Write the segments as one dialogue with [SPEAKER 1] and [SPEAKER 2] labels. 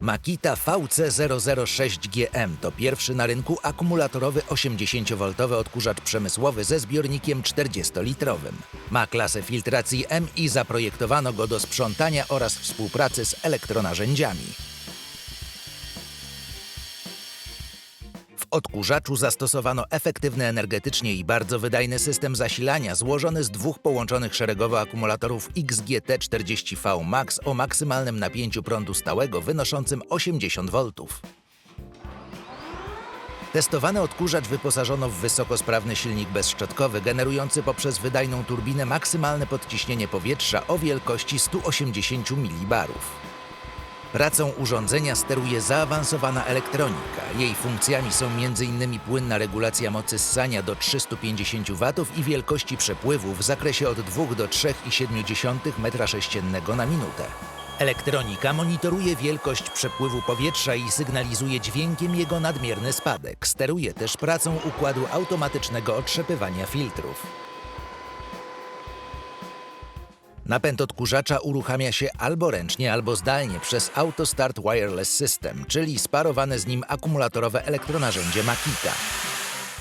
[SPEAKER 1] Makita VC006GM to pierwszy na rynku akumulatorowy 80V odkurzacz przemysłowy ze zbiornikiem 40-litrowym. Ma klasę filtracji M i zaprojektowano go do sprzątania oraz współpracy z elektronarzędziami. Odkurzaczu zastosowano efektywny energetycznie i bardzo wydajny system zasilania złożony z dwóch połączonych szeregowo akumulatorów XGT40V Max o maksymalnym napięciu prądu stałego wynoszącym 80 V. Testowany odkurzacz wyposażono w wysokosprawny silnik bezszczotkowy generujący poprzez wydajną turbinę maksymalne podciśnienie powietrza o wielkości 180 mBarów. Pracą urządzenia steruje zaawansowana elektronika. Jej funkcjami są m.in. płynna regulacja mocy ssania do 350 W i wielkości przepływu w zakresie od 2 do 3,7 m3 na minutę. Elektronika monitoruje wielkość przepływu powietrza i sygnalizuje dźwiękiem jego nadmierny spadek. Steruje też pracą układu automatycznego otrzepywania filtrów. Napęd odkurzacza uruchamia się albo ręcznie, albo zdalnie przez AutoStart Wireless System, czyli sparowane z nim akumulatorowe elektronarzędzie Makita.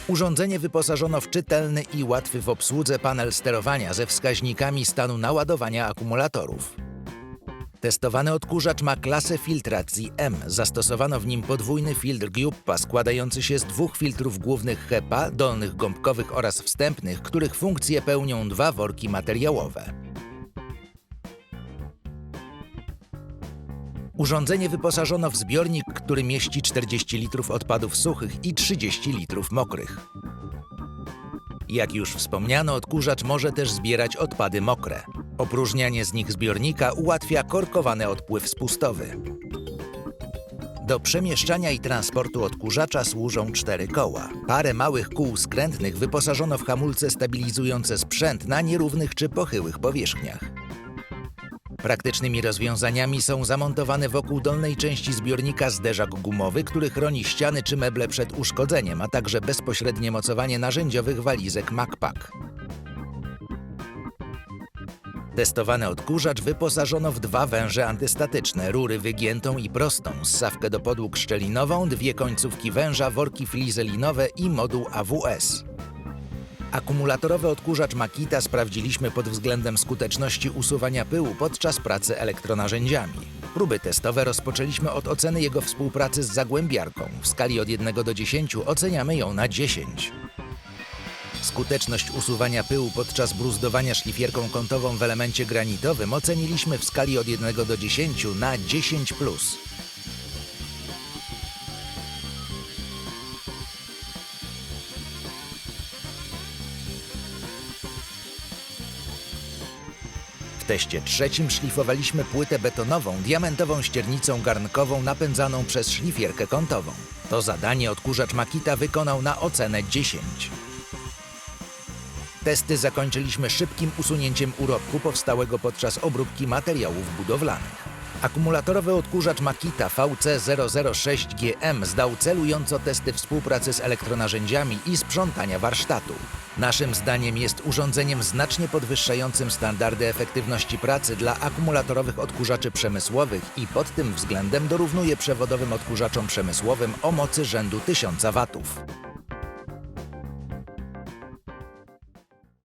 [SPEAKER 1] Urządzenie wyposażono w czytelny i łatwy w obsłudze panel sterowania ze wskaźnikami stanu naładowania akumulatorów. Testowany odkurzacz ma klasę filtracji M. Zastosowano w nim podwójny filtr Giuppa składający się z dwóch filtrów głównych HEPA, dolnych gąbkowych oraz wstępnych, których funkcje pełnią dwa worki materiałowe. Urządzenie wyposażono w zbiornik, który mieści 40 litrów odpadów suchych i 30 litrów mokrych. Jak już wspomniano, odkurzacz może też zbierać odpady mokre. Opróżnianie z nich zbiornika ułatwia korkowany odpływ spustowy. Do przemieszczania i transportu odkurzacza służą cztery koła. Parę małych kół skrętnych wyposażono w hamulce stabilizujące sprzęt na nierównych czy pochyłych powierzchniach. Praktycznymi rozwiązaniami są zamontowane wokół dolnej części zbiornika zderzak gumowy, który chroni ściany czy meble przed uszkodzeniem, a także bezpośrednie mocowanie narzędziowych walizek MacPack. Testowany odkurzacz wyposażono w dwa węże antystatyczne, rury wygiętą i prostą, ssawkę do podłóg szczelinową, dwie końcówki węża, worki flizelinowe i moduł AWS. Akumulatorowy odkurzacz Makita sprawdziliśmy pod względem skuteczności usuwania pyłu podczas pracy elektronarzędziami. Próby testowe rozpoczęliśmy od oceny jego współpracy z zagłębiarką. W skali od 1 do 10 oceniamy ją na 10. Skuteczność usuwania pyłu podczas bruzdowania szlifierką kątową w elemencie granitowym oceniliśmy w skali od 1 do 10 na 10. teście trzecim szlifowaliśmy płytę betonową diamentową ściernicą garnkową napędzaną przez szlifierkę kątową. To zadanie odkurzacz Makita wykonał na ocenę 10. Testy zakończyliśmy szybkim usunięciem urobku powstałego podczas obróbki materiałów budowlanych. Akumulatorowy odkurzacz Makita VC006GM zdał celująco testy współpracy z elektronarzędziami i sprzątania warsztatu. Naszym zdaniem jest urządzeniem znacznie podwyższającym standardy efektywności pracy dla akumulatorowych odkurzaczy przemysłowych i pod tym względem dorównuje przewodowym odkurzaczom przemysłowym o mocy rzędu 1000 watów.